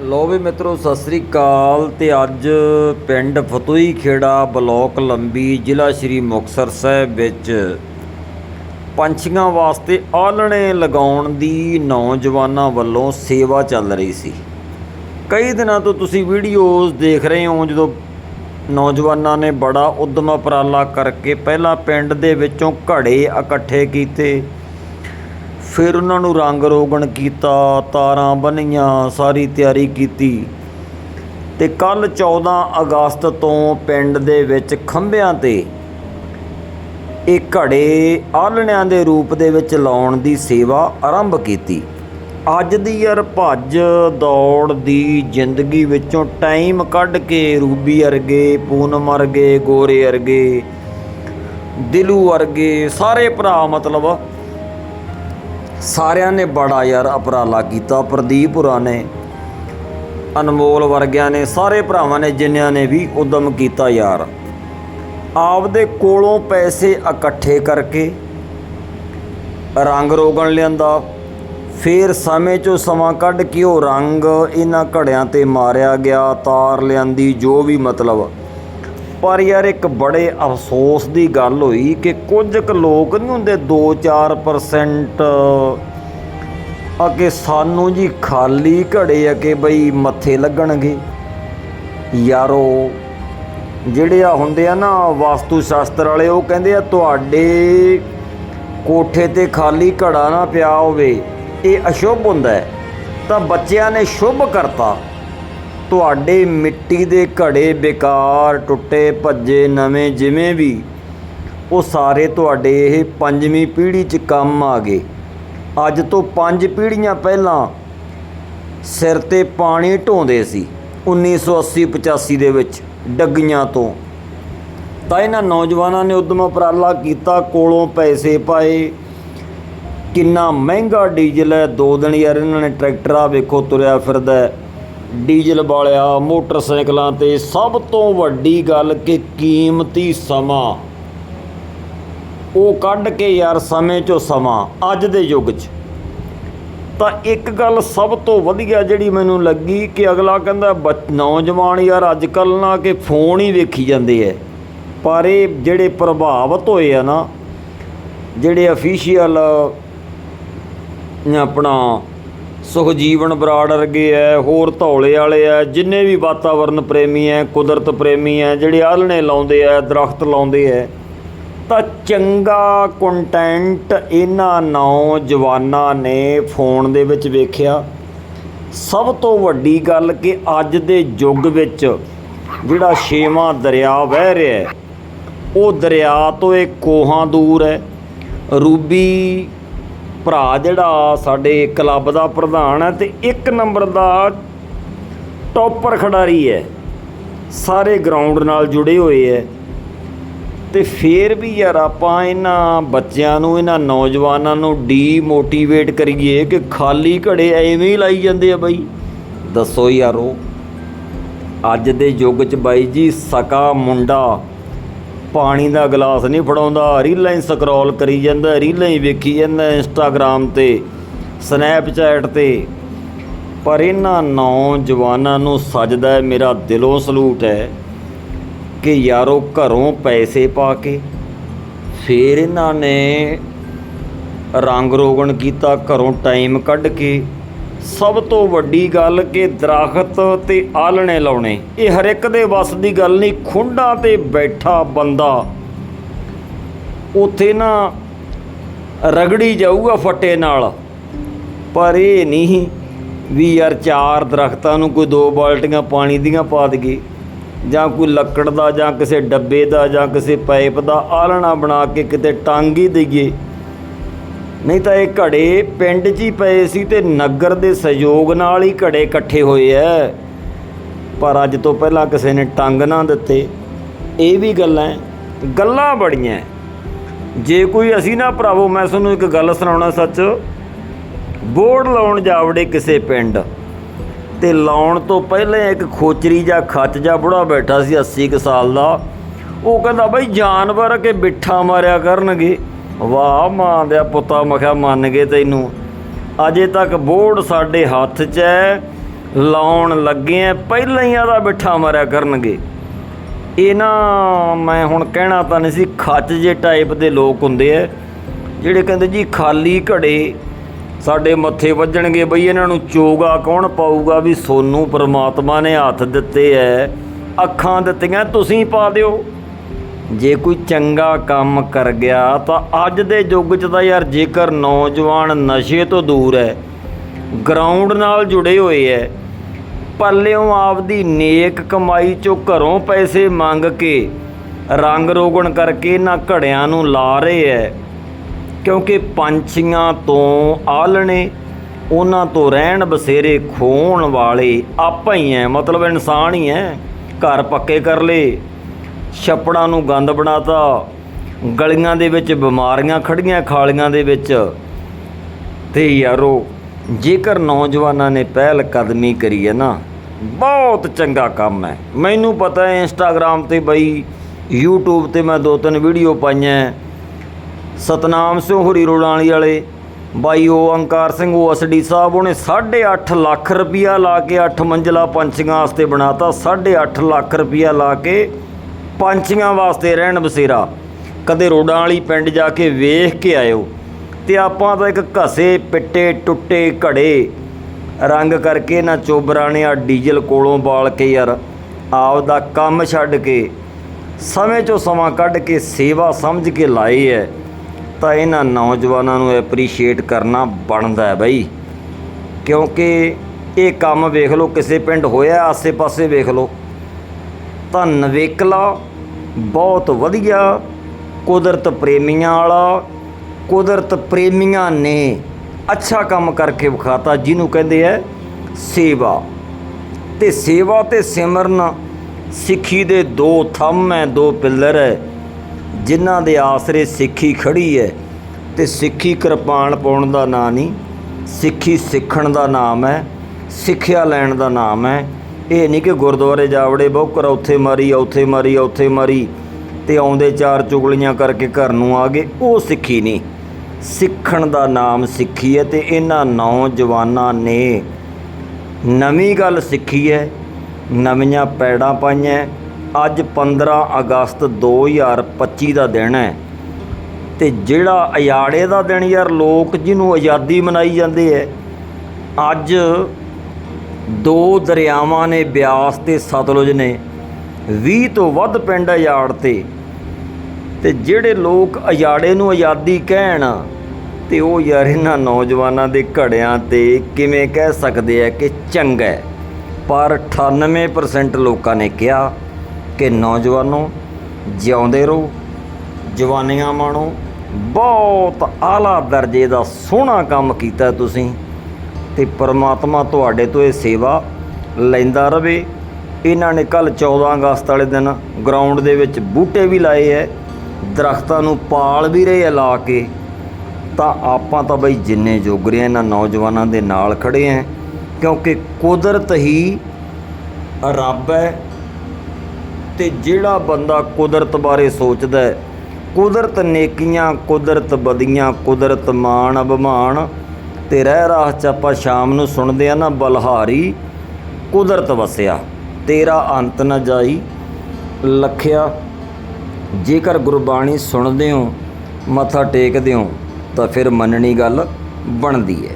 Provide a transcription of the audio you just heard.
ਲੋ ਵੀ ਮਿੱਤਰੋ, ਸਤਿ ਸ੍ਰੀ ਅਕਾਲ ਤੇ ਅੱਜ ਪਿੰਡ ਫਤੂਈ ਖੇੜਾ ਬਲਾਕ ਲੰਬੀ ਜ਼ਿਲ੍ਹਾ ਸ਼੍ਰੀ ਮੁਕਤਸਰ ਸਾਹਿਬ ਵਿੱਚ ਪੰਛੀਆਂ ਵਾਸਤੇ ਆਲਣੇ ਲਗਾਉਣ ਦੀ ਨੌਜਵਾਨਾਂ ਵੱਲੋਂ ਸੇਵਾ ਚੱਲ ਰਹੀ ਸੀ। ਕਈ ਦਿਨਾਂ ਤੋਂ ਤੁਸੀਂ ਵੀਡੀਓਜ਼ ਦੇਖ ਰਹੇ ਹੋ, ਜਦੋਂ ਨੌਜਵਾਨਾਂ ਨੇ ਬੜਾ ਉਦਮ ਉਪਰਾਲਾ ਕਰਕੇ ਪਹਿਲਾਂ ਪਿੰਡ ਦੇ ਵਿੱਚੋਂ ਘੜੇ ਇਕੱਠੇ ਕੀਤੇ ਫਿਰ ਉਹਨਾਂ ਨੂੰ ਰੰਗ ਰੋਗਣ ਕੀਤਾ, ਤਾਰਾਂ ਬੰਨੀਆਂ, ਸਾਰੀ ਤਿਆਰੀ ਕੀਤੀ। ਤੇ ਕੱਲ 14 ਅਗਸਤ ਤੋਂ ਪਿੰਡ ਦੇ ਵਿੱਚ ਖੰਭਿਆਂ ਤੇ ਇਹ ਘੜੇ ਆਲਣਿਆਂ ਦੇ ਰੂਪ ਦੇ ਵਿੱਚ ਲਾਉਣ ਦੀ ਸੇਵਾ ਆਰੰਭ ਕੀਤੀ। ਅੱਜ ਦੀ ਯਾਰ ਭੱਜ ਦੌੜ ਦੀ ਜ਼ਿੰਦਗੀ ਵਿੱਚੋਂ ਟਾਈਮ ਕੱਢ ਕੇ ਰੂਬੀ ਅਰਗੇ, ਪੂਨਮ ਅਰਗੇ, ਗੋਰੇ ਅਰਗੇ, ਦਿਲੂ ਅਰਗੇ, ਸਾਰੇ ਭਰਾ ਮਤਲਬ ਸਾਰਿਆਂ ਨੇ ਬੜਾ ਯਾਰ ਉਪਰਾਲਾ ਕੀਤਾ। ਪ੍ਰਦੀਪ ਹੋਰਾਂ ਨੇ, ਅਨਮੋਲ ਵਰਗਿਆਂ ਨੇ, ਸਾਰੇ ਭਰਾਵਾਂ ਨੇ ਜਿਨ੍ਹਾਂ ਨੇ ਵੀ ਉਦਮ ਕੀਤਾ ਯਾਰ। ਆਪਦੇ ਕੋਲੋਂ ਪੈਸੇ ਇਕੱਠੇ ਕਰਕੇ ਰੰਗ ਰੋਗਣ ਲਿਆਂਦਾ। ਫੇਰ ਸਮੇਂ ਚੋਂ ਸਮਾਂ ਕੱਢ ਕੇ ਉਹ ਰੰਗ ਇਹਨਾਂ ਘੜਿਆਂ ਤੇ ਮਾਰਿਆ ਗਿਆ। ਤਾਰ ਲਿਆਂਦੀ, ਜੋ ਵੀ ਮਤਲਬ ਪਰ ਯਾਰ ਇੱਕ ਬੜੇ ਅਫਸੋਸ ਦੀ ਗੱਲ ਹੋਈ ਕਿ ਕੁਝ ਕੁ ਲੋਕ ਨਹੀਂ ਹੁੰਦੇ 2-4% ਅਕੇ ਸਾਨੂੰ ਜੀ ਖਾਲੀ ਘੜੇ ਆ ਕਿ ਬਈ ਮੱਥੇ ਲੱਗਣਗੇ। ਯਾਰੋ, ਜਿਹੜੇ ਆ ਹੁੰਦੇ ਆ ਨਾ ਵਾਸਤੂ ਸ਼ਾਸਤਰ ਵਾਲੇ, ਉਹ ਕਹਿੰਦੇ ਆ, ਤੁਹਾਡੇ ਕੋਠੇ ਤੇ ਖਾਲੀ ਘੜਾ ਨਾ ਪਿਆ ਹੋਵੇ, ਇਹ ਅਸ਼ੁਭ ਹੁੰਦਾ ਹੈ। ਤਾਂ ਬੱਚਿਆਂ ਨੇ ਸ਼ੁਭ ਕਰਤਾ। ਤੁਹਾਡੇ ਮਿੱਟੀ ਦੇ ਘੜੇ ਬੇਕਾਰ ਟੁੱਟੇ ਭੱਜੇ ਨਵੇਂ ਜਿਵੇਂ ਵੀ। ਉਹ ਸਾਰੇ ਤੁਹਾਡੇ ਇਹ ਪੰਜਵੀਂ ਪੀੜ੍ਹੀ 'ਚ ਕੰਮ ਆ ਗਏ। ਅੱਜ ਤੋਂ ਪੰਜ ਪੀੜ੍ਹੀਆਂ ਪਹਿਲਾਂ ਸਿਰ ਤੇ ਪਾਣੀ ਢੋਂਦੇ ਸੀ 1980 85 ਦੇ ਵਿੱਚ ਡੱਗੀਆਂ ਤੋਂ। ਤਾਂ ਇਹਨਾਂ ਨੌਜਵਾਨਾਂ ਨੇ ਉਦਮ ਉਪਰਾਲਾ ਕੀਤਾ, ਕੋਲੋਂ ਪੈਸੇ ਪਾਏ। ਕਿੰਨਾ ਮਹਿੰਗਾ ਡੀਜ਼ਲ ਹੈ, ਦੋ ਦਿਨ ਯਾਰ ਇਹਨਾਂ ਨੇ ਟਰੈਕਟਰ ਆ ਵੇਖੋ ਤੁਰਿਆ ਫਿਰਦਾ ਡੀਜ਼ਲ ਵਾਲਿਆ, ਮੋਟਰਸਾਈਕਲਾਂ ਤੇ ਸਭ ਤੋਂ ਵੱਡੀ ਗੱਲ ਕਿ ਕੀਮਤੀ ਸਮਾਂ। ਉਹ ਕੱਢ ਕੇ ਯਾਰ ਸਮੇਂ ਚੋਂ ਸਮਾਂ, ਅੱਜ ਦੇ ਯੁੱਗ 'ਚ। ਤਾਂ ਇੱਕ ਗੱਲ ਸਭ ਤੋਂ ਵਧੀਆ ਜਿਹੜੀ ਮੈਨੂੰ ਲੱਗੀ ਕਿ ਅਗਲਾ ਕਹਿੰਦਾ, ਬੱਚ- ਨੌਜਵਾਨ ਯਾਰ ਅੱਜ ਕੱਲ ਨਾ ਕਿ ਫੋਨ ਹੀ ਵੇਖੀ ਜਾਂਦੇ ਐ। ਪਰ ਇਹ ਜਿਹੜੇ ਪ੍ਰਭਾਵਿਤ ਹੋਏ ਆ ਨਾ, ਜਿਹੜੇ ਅਫੀਸ਼ੀਅਲ ਆਪਣਾ ਸੁਖਜੀਵਨ ਬਰਾੜ ਵਰਗੇ ਐ, ਹੋਰ ਧੌਲੇ ਵਾਲੇ ਐ, ਜਿੰਨੇ ਵੀ ਵਾਤਾਵਰਨ ਪ੍ਰੇਮੀ ਐ, ਕੁਦਰਤ ਪ੍ਰੇਮੀ ਐ, ਜਿਹੜੇ ਆਲਣੇ ਲਾਉਂਦੇ ਐ, ਦਰਖਤ ਲਾਉਂਦੇ ਐ, ਤਾਂ ਚੰਗਾ ਕੰਟੈਂਟ ਇਹਨਾਂ ਨੌਜਵਾਨਾਂ ਨੇ ਫੋਨ ਦੇ ਵਿੱਚ ਵੇਖਿਆ। ਸਭ ਤੋਂ ਵੱਡੀ ਗੱਲ ਕਿ ਅੱਜ ਦੇ ਯੁੱਗ ਵਿੱਚ ਜਿਹੜਾ ਛੇਵਾਂ ਦਰਿਆ ਵਹਿ ਰਿਹਾ ਉਹ ਦਰਿਆ ਤੋਂ ਇਹ ਕੋਹਾਂ ਦੂਰ ਹੈ ਰੂਬੀ ਭਰਾ ਜਿਹੜਾ ਸਾਡੇ ਕਲੱਬ ਦਾ ਪ੍ਰਧਾਨ ਹੈ ਤੇ ਇੱਕ ਨੰਬਰ ਦਾ ਟੌਪਰ ਖਿਡਾਰੀ ਹੈ। ਸਾਰੇ ਗਰਾਊਂਡ ਨਾਲ ਜੁੜੇ ਹੋਏ ਹੈ। ਤੇ ਫੇਰ ਵੀ ਯਾਰ ਆਪਾਂ ਇਹਨਾਂ ਬੱਚਿਆਂ ਨੂੰ, ਇਹਨਾਂ ਨੌਜਵਾਨਾਂ ਨੂੰ ਡੀਮੋਟੀਵੇਟ ਕਰੀਏ ਕਿ ਖਾਲੀ ਘੜੇ ਐਵੇਂ ਹੀ ਲਾਈ ਜਾਂਦੇ ਆ ਬਾਈ। ਦੱਸੋ ਯਾਰੋ, ਅੱਜ ਦੇ ਯੁੱਗ 'ਚ ਬਾਈ ਜੀ ਸਕਾ ਮੁੰਡਾ ਪਾਣੀ ਦਾ ਗਲਾਸ ਨਹੀਂ ਫੜਾਉਂਦਾ। ਰੀਲਾਂ ਹੀ ਸਕਰੋਲ ਕਰੀ ਜਾਂਦਾ, ਰੀਲਾਂ ਹੀ ਵੇਖੀ ਜਾਂਦਾ ਇੰਸਟਾਗ੍ਰਾਮ ਤੇ ਸਨੈਪਚੈਟ ਤੇ। ਪਰ ਇਹਨਾਂ ਨੌਜਵਾਨਾਂ ਨੂੰ ਸਜਦਾ ਹੈ, ਮੇਰਾ ਦਿਲੋਂ ਸਲੂਟ ਹੈ ਕਿ ਯਾਰੋ ਘਰੋਂ ਪੈਸੇ ਪਾ ਕੇ ਫੇਰ ਇਹਨਾਂ ਨੇ ਰੰਗ ਰੋਗਣ ਕੀਤਾ, ਘਰੋਂ ਟਾਈਮ ਕੱਢ ਕੇ ਸਭ ਤੋਂ ਵੱਡੀ ਗੱਲ ਕਿ ਦਰਖਤ ਤੇ ਆਲਣੇ ਲਾਉਣੇ। ਇਹ ਹਰ ਇੱਕ ਦੇ ਵੱਸ ਦੀ ਗੱਲ ਨਹੀਂ, ਖੁੰਡਾਂ ਤੇ ਬੈਠਾ ਬੰਦਾ। ਉਥੇ ਨਾ ਰਗੜੀ ਜਾਊਗਾ ਫੱਟੇ ਨਾਲ। ਪਰ ਇਹ ਨਹੀਂ ਵੀ ਯਾਰ ਚਾਰ ਦਰਖਤਾਂ ਨੂੰ ਕੋਈ ਦੋ ਬਾਲਟੀਆਂ ਪਾਣੀ ਦੀਆਂ ਪਾ ਦਈਏ, ਜਾਂ ਕੋਈ ਲੱਕੜ ਦਾ, ਜਾਂ ਕਿਸੇ ਡੱਬੇ ਦਾ, ਜਾਂ ਕਿਸੇ ਪਾਈਪ ਦਾ ਆਲਣਾ ਬਣਾ ਕੇ ਕਿਤੇ ਟਾਂਗੀ ਹੀ ਦਈਏ। ਨਹੀਂ ਤਾਂ ਇਹ ਘੜੇ ਪਿੰਡ 'ਚ ਹੀ ਪਏ ਸੀ ਤੇ ਨਗਰ ਦੇ ਸਹਿਯੋਗ ਨਾਲ ਹੀ ਘੜੇ ਇਕੱਠੇ ਹੋਏ ਐ। ਪਰ ਅੱਜ ਤੋਂ ਪਹਿਲਾਂ ਕਿਸੇ ਨੇ ਟੰਗ ਨਾ ਦਿੱਤੇ। ਇਹ ਵੀ ਗੱਲਾਂ ਗੱਲਾਂ ਬੜੀਆਂ ਜੇ ਕੋਈ ਅਸੀਂ ਨਾ ਭਰਾਵੋ, ਮੈਂ ਤੁਹਾਨੂੰ ਇੱਕ ਗੱਲ ਸੁਣਾਉਣਾ ਸੱਚ। ਬੋਰਡ ਲਾਉਣ ਜਾਵੜੇ ਕਿਸੇ ਪਿੰਡ ਤੇ ਲਾਉਣ ਤੋਂ ਪਹਿਲਾਂ ਇੱਕ ਖੋਚਰੀ ਜਾਂ ਖੱਚ ਜਾਂ ਬੁੜਾ ਬੈਠਾ ਸੀ 80 ਕੁ ਸਾਲ ਦਾ। ਉਹ ਕਹਿੰਦਾ, ਬਈ ਜਾਨਵਰ ਕਿ ਬਿੱਠਾ ਮਾਰਿਆ ਕਰਨਗੇ। ਵਾਹ, ਮਾਂ ਦੇ ਪੁੱਤਾ ਮਖਿਆ ਮੰਨ ਗਏ ਤੈਨੂੰ। ਅਜੇ ਤੱਕ ਬੋਰਡ ਸਾਡੇ ਹੱਥ 'ਚ ਹੈ ਲਾਉਣ ਲੱਗੇ ਆ ਪਹਿਲਾਂ ਹੀ ਆਦਾ ਬਿਠਾ ਮਾਰਿਆ ਕਰਨਗੇ। ਇਹਨਾਂ, ਮੈਂ ਹੁਣ ਕਹਿਣਾ ਤਾਂ ਨਹੀਂ ਸੀ, ਖੱਚ ਜੇ ਟਾਈਪ ਦੇ ਲੋਕ ਹੁੰਦੇ ਆ ਜਿਹੜੇ ਕਹਿੰਦੇ ਜੀ ਖਾਲੀ ਘੜੇ ਸਾਡੇ ਮੱਥੇ ਵੱਜਣਗੇ, ਬਈ ਇਹਨਾਂ ਨੂੰ ਚੋਗਾ ਕੌਣ ਪਾਊਗਾ ਵੀ ਸੋਨੂੰ ਪ੍ਰਮਾਤਮਾ ਨੇ ਹੱਥ ਦਿੱਤੇ ਐ, ਅੱਖਾਂ ਦਿੱਤੀਆਂ, ਤੁਸੀਂ ਪਾ ਦਿਓ। ਜੇ ਕੋਈ ਚੰਗਾ ਕੰਮ ਕਰ ਗਿਆ ਤਾਂ ਅੱਜ ਦੇ ਯੁੱਗ 'ਚ ਤਾਂ ਯਾਰ ਜੇਕਰ ਨੌਜਵਾਨ ਨਸ਼ੇ ਤੋਂ ਦੂਰ ਹੈ ਗਰਾਊਂਡ ਨਾਲ ਜੁੜੇ ਹੋਏ ਐ ਪੱਲਿਓਂ ਆਪਦੀ ਨੇਕ ਕਮਾਈ ਚੋਂ ਘਰੋਂ ਪੈਸੇ ਮੰਗ ਕੇ ਰੰਗ ਰੋਗਣ ਕਰਕੇ ਇਹਨਾਂ ਘੜਿਆਂ ਨੂੰ ਲਾ ਰਹੇ ਐ ਕਿਉਂਕਿ ਪੰਛੀਆਂ ਤੋਂ ਆਲਣੇ ਉਹਨਾਂ ਤੋਂ ਰਹਿਣ ਬਸੇਰੇ ਖੋਣ ਵਾਲੇ ਆਪਾਂ ਹੀ ਐ ਮਤਲਬ ਇਨਸਾਨ ਹੀ ਐ ਘਰ ਪੱਕੇ ਕਰ ਲਏ। ਛੱਪੜਾਂ ਨੂੰ ਗੰਦ ਬਣਾਤਾ। ਗਲੀਆਂ ਦੇ ਵਿੱਚ ਬਿਮਾਰੀਆਂ ਖੜੀਆਂ ਖਾਲੀਆਂ ਦੇ ਵਿੱਚ ਤੇ ਯਾਰੋ, ਜੇਕਰ ਨੌਜਵਾਨਾਂ ਨੇ ਪਹਿਲ ਕਦਮੀ ਕਰੀ ਹੈ ਨਾ, ਬਹੁਤ ਚੰਗਾ ਕੰਮ ਹੈ। ਮੈਨੂੰ ਪਤਾ ਹੈ ਇੰਸਟਾਗ੍ਰam ਤੇ ਬਈ, YouTube ਤੇ ਮੈਂ ਦੋ ਤਿੰਨ ਵੀਡੀਓ ਪਾਈਆਂ ਸਤਨਾਮ ਸਿੰਘ ਹੋਰੀ ਰੋੜਾਲੀ ਵਾਲੇ, ਬਾਈ ਉਹ ਅੰਕਾਰ ਸਿੰਘ ਓਐਸਡੀ ਸਾਹਿਬ, ਉਹਨੇ 8.5 ਲੱਖ ਰੁਪਇਆ ਲਾ ਕੇ 8 ਮੰਜ਼ਲਾ ਪੰਛੀਆਂ ਵਾਸਤੇ ਬਣਾਤਾ। 8.5 ਲੱਖ ਰੁਪਇਆ ਲਾ ਕੇ ਪੰਛੀਆਂ ਵਾਸਤੇ ਰਹਿਣ ਬਸੇਰਾ। ਕਦੇ ਰੋਡਾਂ ਵਾਲੀ ਪਿੰਡ ਜਾ ਕੇ ਵੇਖ ਕੇ ਆਇਓ, ਤੇ ਆਪਾਂ ਤਾਂ ਇੱਕ ਘਸੇ ਪਿੱਟੇ ਟੁੱਟੇ ਘੜੇ। ਰੰਗ ਕਰਕੇ ਨਾ ਚੋਬਰਾਂ ਨੇ ਆ ਡੀਜ਼ਲ ਕੋਲੋਂ ਬਾਲ ਕੇ ਯਾਰ ਆਪ ਦਾ ਕੰਮ ਛੱਡ ਕੇ। ਸਮੇਂ ਚੋਂ ਸਮਾਂ ਕੱਢ ਕੇ ਸੇਵਾ ਸਮਝ ਕੇ ਲਾਏ ਹੈ ਤਾਂ ਇਹਨਾਂ ਨੌਜਵਾਨਾਂ ਨੂੰ ਐਪਰੀਸ਼ੀਏਟ ਕਰਨਾ ਬਣਦਾ ਹੈ ਬਈ। ਕਿਉਂਕਿ ਇਹ ਕੰਮ ਵੇਖ ਲਓ, ਕਿਸੇ ਪਿੰਡ ਹੋਇਆ, ਆਸੇ-ਪਾਸੇ ਵੇਖ ਲਓ। ਤਾਂ ਨਵੇਕਲਾ ਬਹੁਤ ਵਧੀਆ ਕੁਦਰਤ ਪ੍ਰੇਮੀਆਂ ਵਾਲਾ, ਕੁਦਰਤ ਪ੍ਰੇਮੀਆਂ ਨੇ ਅੱਛਾ ਕੰਮ ਕਰਕੇ ਵਿਖਾਤਾ, ਜਿਹਨੂੰ ਕਹਿੰਦੇ ਐ ਸੇਵਾ। ਤੇ ਸੇਵਾ ਤੇ ਸਿਮਰਨ ਸਿੱਖੀ ਦੇ ਦੋ ਥੰਮ ਹੈ, ਦੋ ਪਿੱਲਰ ਹੈ, ਜਿਨ੍ਹਾਂ ਦੇ ਆਸਰੇ ਸਿੱਖੀ ਖੜੀ ਹੈ। ਤੇ ਸਿੱਖੀ ਕਿਰਪਾਨ ਪਾਉਣ ਦਾ ਨਾਂ ਨਹੀਂ, ਸਿੱਖੀ ਸਿੱਖਣ ਦਾ ਨਾਮ ਹੈ, ਸਿੱਖਿਆ ਲੈਣ ਦਾ ਨਾਮ ਹੈ ਇਹ ਨਹੀਂ ਕਿ ਗੁਰਦੁਆਰੇ ਜਾਵੜੇ ਬੋਕਰ ਉੱਥੇ ਮਾਰੀ ਉੱਥੇ ਮਾਰੀ ਉੱਥੇ ਮਾਰੀ। ਤੇ ਆਉਂਦੇ ਚਾਰ ਚੁਗਲੀਆਂ ਕਰਕੇ ਘਰ ਨੂੰ ਆ ਗਏ। ਉਹ ਸਿੱਖੀ ਨਹੀਂ। ਸਿੱਖਣ ਦਾ ਨਾਮ ਸਿੱਖੀ ਹੈ ਤੇ ਇਹਨਾਂ ਨੌਜਵਾਨਾਂ ਨੇ ਨਵੀਂ ਗੱਲ ਸਿੱਖੀ ਹੈ। ਨਵੀਆਂ ਪੈੜਾਂ ਪਾਈਆਂ ਅੱਜ 15 ਅਗਸਤ 2025 ਦਾ ਦਿਨ ਹੈ। ਤੇ ਜਿਹੜਾ ਅਯਾੜੇ ਦਾ ਦਿਨ ਯਾਰ, ਲੋਕ ਜਿਹਨੂੰ ਆਜ਼ਾਦੀ ਮਨਾਈ ਜਾਂਦੇ ਐ ਅੱਜ ਦੋ ਦਰਿਆਵਾਂ ਨੇ ਬਿਆਸ ਤੇ ਸਤਲੁਜ ਨੇ 20 ਤੋਂ ਵੱਧ ਪਿੰਡ ਅਯਾੜ ਤੇ। ਤੇ ਜਿਹੜੇ ਲੋਕ ਅਯਾੜੇ ਨੂੰ ਆਜ਼ਾਦੀ ਕਹਿਣ, ਤੇ ਉਹ ਯਾਰ ਇਹਨਾਂ ਨੌਜਵਾਨਾਂ ਦੇ ਘੜਿਆਂ ਤੇ ਕਿਵੇਂ ਕਹਿ ਸਕਦੇ ਆ ਕਿ ਚੰਗਾ ਪਰ 98% ਲੋਕਾਂ ਨੇ ਕਿਹਾ ਕਿ ਨੌਜਵਾਨੋ, ਜਿਉਂਦੇ ਰਹੋ, ਜਵਾਨੀਆਂ ਮਾਣੋ, ਬਹੁਤ ਆਲਾ ਦਰਜੇ ਦਾ ਸੋਹਣਾ ਕੰਮ ਕੀਤਾ ਤੁਸੀਂ। ਤੇ ਪਰਮਾਤਮਾ ਤੁਹਾਡੇ ਤੋਂ ਇਹ ਸੇਵਾ ਲੈਂਦਾ ਰਵੇ। ਇਹਨਾਂ ਨੇ ਕੱਲ 14 ਅਗਸਤ ਵਾਲੇ ਦਿਨ ਗਰਾਊਂਡ ਦੇ ਵਿੱਚ ਬੂਟੇ ਵੀ ਲਾਏ ਐ, ਦਰਖਤਾਂ ਨੂੰ ਪਾਲ ਵੀ ਰਹੇ ਆ ਲਾ ਕੇ। ਤਾਂ ਆਪਾਂ ਤਾਂ ਬਈ ਜਿੰਨੇ ਜੋਗ ਰਹੇ ਆ ਇਹਨਾਂ ਨੌਜਵਾਨਾਂ ਦੇ ਨਾਲ ਖੜੇ ਆ ਕਿਉਂਕਿ ਕੁਦਰਤ ਹੀ ਰੱਬ ਹੈ ਤੇ ਜਿਹੜਾ ਬੰਦਾ ਕੁਦਰਤ ਬਾਰੇ ਸੋਚਦਾ ਹੈ ਕੁਦਰਤ ਨੇਕੀਆਂ, ਕੁਦਰਤ ਬਦੀਆਂ ਕੁਦਰਤ ਮਾਣ ਅਭਿਮਾਨ ਤੇ ਰਹਿ ਰਾਹ ਚ ਆਪਾਂ ਸ਼ਾਮ ਨੂੰ ਸੁਣਦੇ ਆ ਨਾ ਬਲਹਾਰੀ ਕੁਦਰਤ ਵਸਿਆ, ਤੇਰਾ ਅੰਤ ਨਾ ਜਾਈ ਲਖਿਆ। ਜੇਕਰ ਗੁਰਬਾਣੀ ਸੁਣਦੇ ਹੋ, ਮੱਥਾ ਟੇਕਦੇ ਹੋ, ਤਾਂ ਫਿਰ ਮੰਨਣੀ ਗੱਲ ਬਣਦੀ ਹੈ।